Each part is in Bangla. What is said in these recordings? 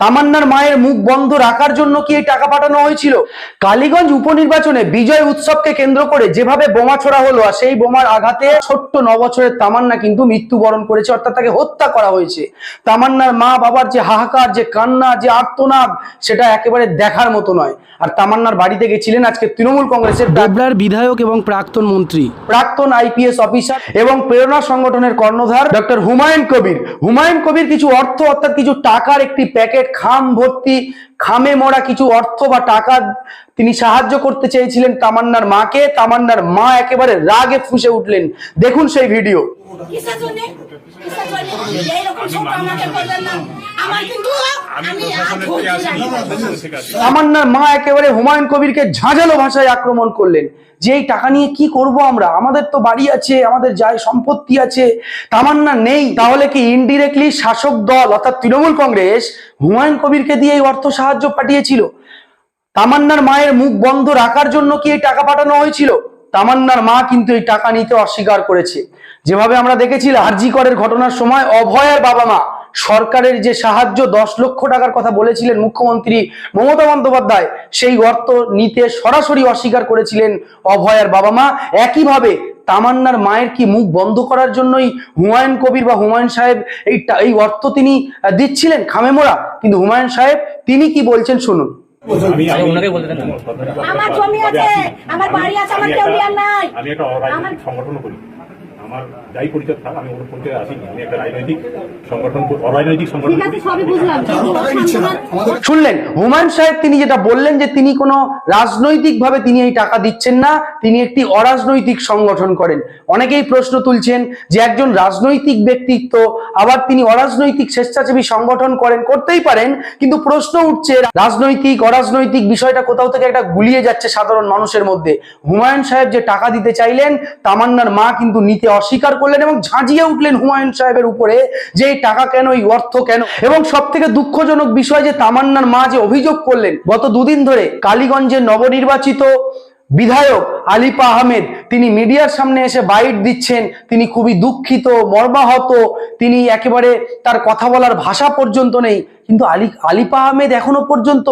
তামান্নার মায়ের মুখ বন্ধ রাখার জন্য কি এই টাকা পাঠানো হয়েছিল? কালীগঞ্জ উপনির্বাচনে বিজয় উৎসবকে কেন্দ্র করে যেভাবে বোমা ছোড়া হলো আর সেই বোমার আঘাতে ছোট্ট ন বছরের তামান্না কিন্তু মৃত্যুবরণ করেছে অর্থাৎ তাকে হত্যা করা হয়েছে। তামান্নার মা বাবার যে হাহাকার যে কান্না যে আর্তনাদ সেটা একেবারে দেখার মতো নয়। আর তামান্নার বাড়িতে গেছিলেন আজকে তৃণমূল কংগ্রেসের ডোবরার বিধায়ক এবং প্রাক্তন মন্ত্রী। প্রাক্তন আইপিএস অফিসার এবং প্রেরণা সংগঠনের কর্ণধার ডক্টর হুমায়ুন কবির। হুমায়ুন কবির কিছু অর্থ অর্থাৎ কিছু টাকার একটি প্যাকেট খাম ভর্তি, খামে মরা কিছু অর্থ বা টাকা তিনি সাহায্য করতে চেয়েছিলেন তামান্নার মাকে, তামান্নার মা একেবারে রাগে ফুসে উঠলেন। দেখুন সেই ভিডিও। কিসের জন্যে? কিসের জন্যে? এইরকম ছোট আমাকে করবেন না। আমার কিন্তু আমি। তামান্নার মা একেবারে হুমায়ুন কবিরকে ঝাঁঝালো ভাষায় আক্রমণ করলেন যে এই টাকা নিয়ে কি করব আমরা আমাদের তো বাড়ি আছে আমাদের যাই সম্পত্তি আছে তামান্না নেই তাহলে কি ইনডিরেক্টলি শাসক দল অর্থাৎ তৃণমূল কংগ্রেস হুমায়ুন কবিরকে দিয়ে এই অর্থ সাহায্য পাঠিয়েছিল তামান্নার মায়ের মুখ বন্ধ রাখার জন্য কি এই টাকা পাঠানো হয়েছিল তামান্নার মা কিন্তু এই টাকা নিতে অস্বীকার করেছে। যেভাবে আমরা আরজি করের ঘটনার সময় অভয়ের বাবা মা সরকারের যে সাহায্য, দশ লক্ষ টাকার কথা বলেছিলেন মুখ্যমন্ত্রী মমতা বন্দ্যোপাধ্যায়, সেই অর্থ নিতে সরাসরি অস্বীকার করেছিলেন অভয়ের বাবা মা। একইভাবে তামান্নার মায়ের কি মুখ বন্ধ করার জন্যই হুমায়ুন কবির বা হুমায়ুন সাহেব এই এই অর্থ তিনি দিচ্ছিলেন? খামে মোড়া কিন্তু হুমায়ুন সাহেব, তিনি কি বলছেন শুনুন। আমার জমি আছে, আমার বাড়ি আছে, আমার কেউ নাই। আমি একটা সংগঠন করি। আমার যাই পরিচয় থাক আমি ওর পরিচয় আসিনি আমি একটা রাজনৈতিক সংগঠন অরাজনৈতিক সংগঠন শুনলেন হুমায়ুন সাহেব তিনি যেটা বললেন যে তিনি কোনো রাজনৈতিক ভাবে তিনি এই টাকা দিচ্ছেন না তিনি একটি অরাজনৈতিক সংগঠন করেন। অনেকেই প্রশ্ন তুলছেন যে একজন রাজনৈতিক ব্যক্তিত্ব আবার তিনি অরাজনৈতিক স্বেচ্ছাসেবী সংগঠন করেন করতেই পারেন কিন্তু প্রশ্ন উঠছে রাজনৈতিক অরাজনৈতিক বিষয়টা কোথাও থেকে একটা গুলিয়ে যাচ্ছে সাধারণ মানুষের মধ্যে। হুমায়ুন সাহেব যে টাকা দিতে চাইলেন তামান্নার মা কিন্তু নিতে অস্বীকার করলেন এবং ঝাঁঝিয়ে উঠলেন হুমায়ুন সাহেবের উপরে যে এই টাকা কেন, এই অর্থ কেন? এবং সব থেকে দুঃখজনক বিষয় যে তামান্নার মা যে অভিযোগ করলেন, গত দুদিন ধরে কালীগঞ্জের নবনির্বাচিত বিধায়ক আলিপা আহমেদ, তিনি মিডিয়ার সামনে এসে বাইট দিচ্ছেন, তিনি খুবই দুঃখিত, মর্মাহত, তিনি একেবারে তার কথা বলার ভাষা পর্যন্ত নেই। কিন্তু আলি, আলিপা আহমেদ এখনও পর্যন্ত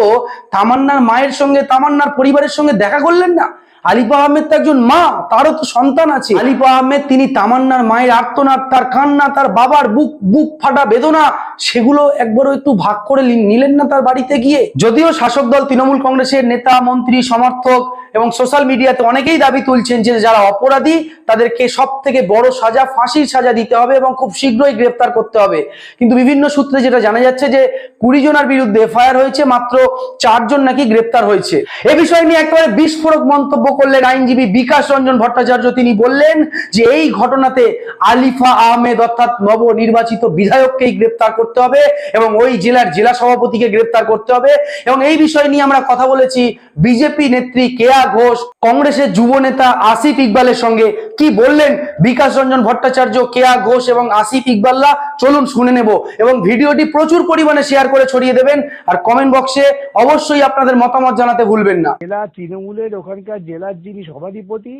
তামান্নার মায়ের সঙ্গে, তামান্নার পরিবারের সঙ্গে দেখা করলেন না? আলিপা আহমেদ তো একজন মা, তারও তো সন্তান আছে। আলিপা আহমেদ, তিনি তামান্নার মায়ের আর্তনাদ, তার কান্না, তার বাবার বুক বুক ফাটা বেদনা, সেগুলো একবারও একটু ভাগ করে নিলেন না তার বাড়িতে গিয়ে। যদিও শাসক দল তৃণমূল কংগ্রেসের নেতা, মন্ত্রী, সমর্থক এবং সোশ্যাল মিডিয়াতে অনেকেই দাবি তুলছেন যে যারা অপরাধী, তাদেরকে সব থেকে বড় সাজা, ফাঁসির সাজা দিতে হবে এবং খুব শীঘ্রই গ্রেপ্তার করতে হবে। কিন্তু বিভিন্ন সূত্রে যেটা জানা যাচ্ছে যে কুড়ি জনের বিরুদ্ধে এফআইআর হয়েছে, মাত্র চারজন নাকি গ্রেপ্তার হয়েছে। এ বিষয় নিয়ে একেবারে বিস্ফোরক মন্তব্য করলেন আইনজীবী বিকাশ রঞ্জন ভট্টাচার্য। তিনি বললেন যে এই ঘটনাতে আলিফা আহমেদ অর্থাৎ নবনির্বাচিত বিধায়ককেই গ্রেপ্তার করতে হবে এবং ওই জেলার জেলা সভাপতিকে গ্রেপ্তার করতে হবে। এবং এই বিষয় নিয়ে আমরা কথা বলেছি বিজেপি নেত্রী কেয়া ঘোষ, কংগ্রেসের যুব নেতা আসিফ ইকবালের সঙ্গে। কি বললেন বিকাশ রঞ্জন ভট্টাচার্য, কেয়া ঘোষ এবং আসিফ ইকবাল্লা? চলুন শুনে নেব এবং ভিডিওটি প্রচুর পরিমাণে শেয়ার করে ছড়িয়ে দেবেন আর কমেন্ট বক্সে অবশ্যই আপনাদের মতামত জানাতে ভুলবেন না। জেলা তৃণমূলের ওখানকার জেলার যিনি সভাধিপতি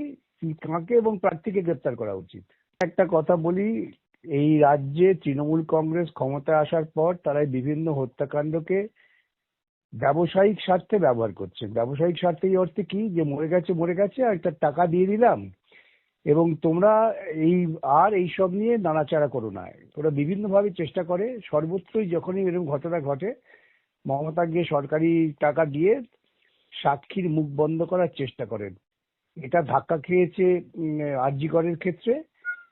তাঁকে এবং প্রার্থীকে গ্রেপ্তার করা উচিত। একটা কথা বলি, এই রাজ্যে তৃণমূল কংগ্রেস ক্ষমতায় আসার পর তারা এই বিভিন্ন হত্যাকাণ্ডকে ব্যবসায়িক স্বার্থে ব্যবহার করছে ব্যবসায়িক স্বার্থে এই অর্থে কি? যে মরে গেছে মরে গেছে, আর একটা টাকা দিয়ে দিলাম। এবং তোমরা এই, আর এইসব নিয়ে নাড়াচাড়া করো না। ওরা বিভিন্নভাবে চেষ্টা করে। সর্বত্রই যখনই এরকম ঘটনা ঘটে, মমতা গিয়ে সরকারি টাকা দিয়ে সাক্ষীর মুখ বন্ধ করার চেষ্টা করেন। এটা ধাক্কা খেয়েছে আরজিকরের ক্ষেত্রে,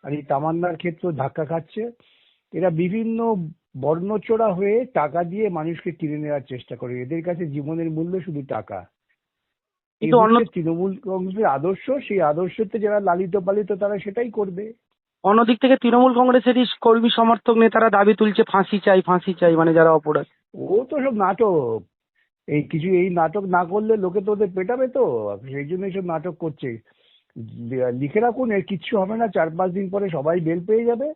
আর এই তামান্নার ক্ষেত্রেও ধাক্কা খাচ্ছে। এরা বিভিন্ন বর্ণচোরা হয়ে টাকা দিয়ে মানুষকে কিনে নেওয়ার চেষ্টা করে। এদের কাছে জীবনের মূল্য শুধু টাকা। কিন্তু তৃণমূল কংগ্রেসের আদর্শ সেই আদর্শতে যারা লালিত পালিত তারা সেটাই করবে। অন্যদিক থেকে তৃণমূল কংগ্রেসেরই কর্মী সমর্থক নেতারা দাবি তুলছে ফাঁসি চাই ফাঁসি চাই মানে যারা অপরাধ। ও তো সব নাটক। এই কিছু এই নাটক না করলে লোকে তো ওদের পেটাবে তো। সেই জন্য এইসব নাটক করছে। লিখে রাখুন এর কিচ্ছু হবে না। চার পাঁচ দিন পরে সবাই বেল পেয়ে যাবে।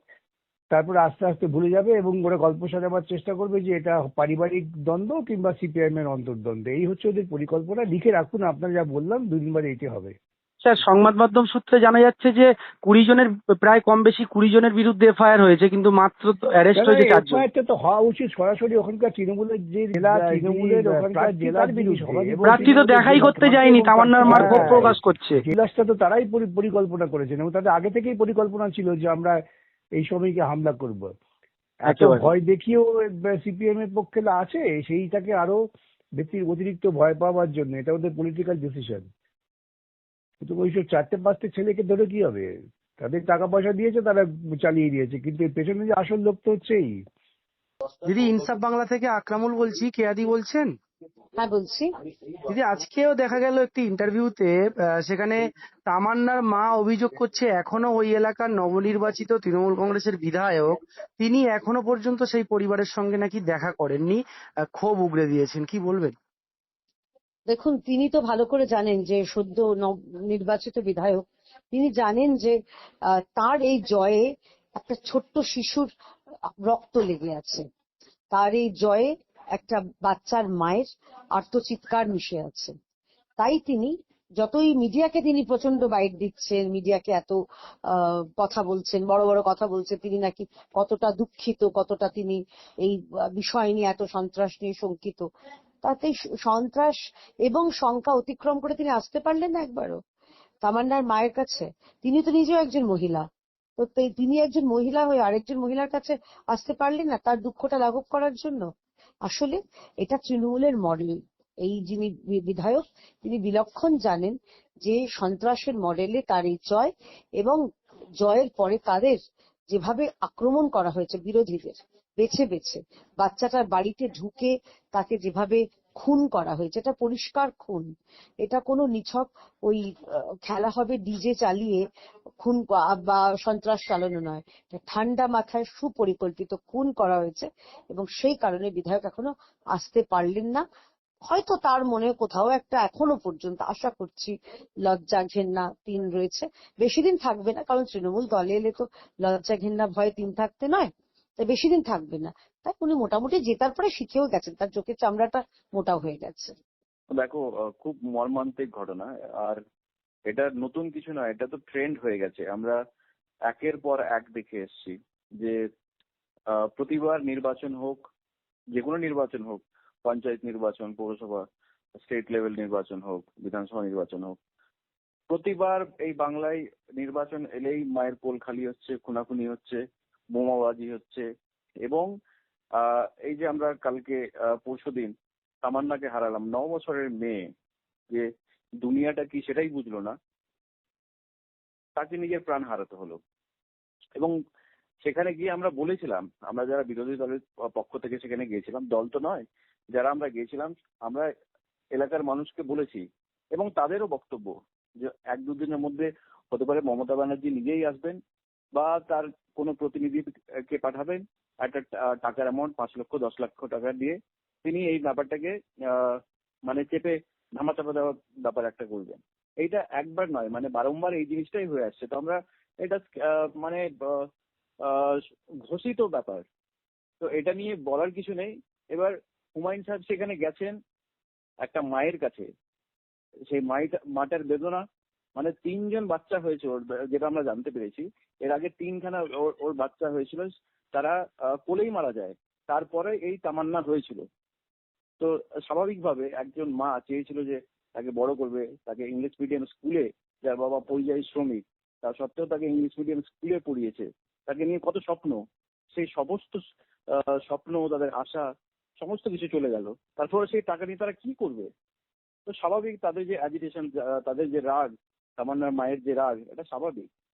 তারপরে আস্তে আস্তে ভুলে যাবে এবং ওরা গল্প সাজাবার চেষ্টা করবে যে এটা পারিবারিক দ্বন্দ্ব কিংবা সিপিআইএম এর অন্তর্দ্বন্দ্ব। এই হচ্ছে ওদের পরিকল্পনা। লিখে রাখুন আপনারা যা বললাম দুদিন বারে এটি হবে। স্যার সংবাদ মাধ্যম সূত্রে জানা যাচ্ছে যে কুড়ি জনের প্রায় কম বেশি কুড়ি জনের বিরুদ্ধে এফআইআর হয়েছে কিন্তু মাত্র অ্যারেস্ট হয়েছে চারজন। এফআইআরটা তো হওয়া উচিত। সরাসরি ওখানকার তৃণমূলের যে জেলা তৃণমূলের ওখানকার জেলার বিরুদ্ধে। প্রার্থী তো দেখাই করতে যায়নি তামান্নার মার ক্ষোভ হ্যাঁ। প্রকাশ করছে। জেলাসটা তো তারাই পরিকল্পনা করেছেন। এবং তাদের আগে থেকেই পরিকল্পনা ছিল যে আমরা এই সময়কে হামলা করব। এত ভয় দেখিয়েও সিপিএম এর পক্ষে আছে সেইটাকে আরও বেশি অতিরিক্ত ভয় পাওয়ার জন্য। এটা ওদের পলিটিক্যাল ডিসিশন কিন্তু ওইসব চারটে পাঁচটে ছেলেকে ধরে কি হবে? তাদের টাকা পয়সা দিয়েছে তারা চালিয়ে দিয়েছে কিন্তু এর পেছনে যে আসল লোক তো হচ্ছেই। দিদি ইনসাফ বাংলা থেকে আকরামুল বলছি কেয়াদি বলছেন? হ্যাঁ বলছি। দিদি আজকেও দেখা গেল একটি ইন্টারভিউতে সেখানে তামান্নার মা অভিযোগ করছে এখনও ওই এলাকার নবনির্বাচিত তৃণমূল কংগ্রেসের বিধায়ক তিনি এখনও পর্যন্ত সেই পরিবারের সঙ্গে নাকি দেখা করেননি ক্ষোভ উগড়ে দিয়েছেন। কি বলবেন? দেখুন তিনি তো ভালো করে জানেন যে সদ্য নব- নির্বাচিত বিধায়ক তিনি জানেন যে তার এই জয়ে একটা ছোট্ট শিশুর রক্ত লেগে আছে। তার এই জয়ে একটা বাচ্চার মায়ের আর্তচিৎকার মিশে আছে। তাই তিনি যতই মিডিয়াকে তিনি প্রচণ্ড বাইট দিচ্ছেন, মিডিয়াকে এত কথা বলছেন, বড় বড় কথা বলছেন, তিনি নাকি কতটা দুঃখিত, কতটা তিনি এই বিষয় নিয়ে এত সন্ত্রাস নিয়ে শঙ্কিত। তাতে সন্ত্রাস এবং শঙ্কা অতিক্রম করে তিনি আসতে পারলেন না একবারও। তামান্নার মায়ের কাছে, তিনি তো নিজেও একজন মহিলা তো, তিনি একজন মহিলা হয়ে আরেকজন মহিলার কাছে আসতে পারলেন না তার দুঃখটা লাঘব করার জন্য। আসলে এটা তৃণমূলের মডেল এই যিনি বিধায়ক, তিনি বিলক্ষণ জানেন যে সন্ত্রাসের মডেলে তার এই জয় এবং জয়ের পরে তাদের যেভাবে আক্রমণ করা হয়েছে বিরোধীদের, বেছে বেছে, বাচ্চাটার বাড়িতে ঢুকে তাকে যেভাবে খুন করা হয়েছে, এটা পরিষ্কার খুন। এটা কোনো নিছক ওই খেলা হবে, ডিজে চালিয়ে খুন বা সন্ত্রাস চালানো নয়। ঠান্ডা মাথায় সুপরিকল্পিত খুন করা হয়েছে এবং সেই কারণে বিধায়ক এখনও আসতে পারলেন না। হয়তো তার মনে কোথাও একটা এখনও পর্যন্ত আশা করছি লজ্জা ঘেন্না তিন রয়েছে। বেশি দিন থাকবে না, কারণ তৃণমূল দলে এলে তো লজ্জা ঘেন্না ভয়ে তিন থাকতে নয়, তাই বেশি দিন থাকবে না। তাই উনি মোটামুটি জেতার পরে শিখেও গেছেন, তার চোখের চামড়াটা মোটা হয়ে গেছে। দেখো খুব মর্মান্তিক ঘটনা, আর এটা নতুন কিছু নয়, এটা তো ট্রেন্ড হয়ে গেছে। আমরা একের পর এক দেখে এসেছি যে প্রতিবার নির্বাচন হোক যে কোনো নির্বাচন হোক, পঞ্চায়েত নির্বাচন, পৌরসভা স্টেট লেভেল নির্বাচন হোক, বিধানসভা নির্বাচন হোক, প্রতিবার এই বাংলায় নির্বাচন এলেই মায়ের পোল খালি হচ্ছে, খুনাখুনি হচ্ছে, বোমাবাজি হচ্ছে এবং এই যে আমরা কালকে পরশু দিন তামান্নাকে হারালাম ন বছরের মেয়ে যে দুনিয়াটা কি সেটাই বুঝলো না, তাকে নিজের প্রাণ হারাতে হলো। এবং সেখানে গিয়ে আমরা বলেছিলাম, আমরা যারা বিরোধী দলের পক্ষ থেকে সেখানে গিয়েছিলাম, দল তো নয়, যারা আমরা গিয়েছিলাম, আমরা এলাকার মানুষকে বলেছি এবং তাদেরও বক্তব্য যে এক দুদিনের মধ্যে হতে পারে মমতা ব্যানার্জি নিজেই আসবেন বা তার কোনো প্রতিনিধিকে পাঠাবেন, একটা টাকার অ্যামাউন্ট পাঁচ লক্ষ, দশ লক্ষ টাকা দিয়ে তিনি এই ব্যাপারটাকে মানে চেপে ধামাচাপা দেওয়ার ব্যাপার একটা করবেন। এইটা একবার নয় মানে বারংবার এই জিনিসটাই হয়ে আসছে। তো আমরা এটা মানে ঘোষিত ব্যাপার। তো এটা নিয়ে বলার কিছু নেই। এবার হুমায়ুন সাহেব সেখানে গেছেন একটা মায়ের কাছে। সেই মাটার বেদনা মানে তিনজন বাচ্চা হয়েছে ওর, যেটা আমরা জানতে পেরেছি। এর আগে তিনখানা ওর বাচ্চা হয়েছিল। তারা কোলেই মারা যায়। তারপরে এই তামান্না হয়েছিল। তো স্বাভাবিকভাবে একজন মা চেয়েছিল যে তাকে বড় করবে, তাকে ইংলিশ মিডিয়াম স্কুলে যার বাবা পরিযায়ী শ্রমিক, তা সত্ত্বেও তাকে ইংলিশ মিডিয়াম স্কুলে পড়িয়েছে। তাকে নিয়ে কত স্বপ্ন, সেই সমস্ত স্বপ্ন, তাদের আশা, সমস্ত কিছু চলে গেল। তারপরে সেই টাকা নিয়ে তারা কি করবে? তো স্বাভাবিক তাদের যে অ্যাজিটেশন তাদের যে রাগ তামান্নার মায়ের যে রাগ, এটা স্বাভাবিক।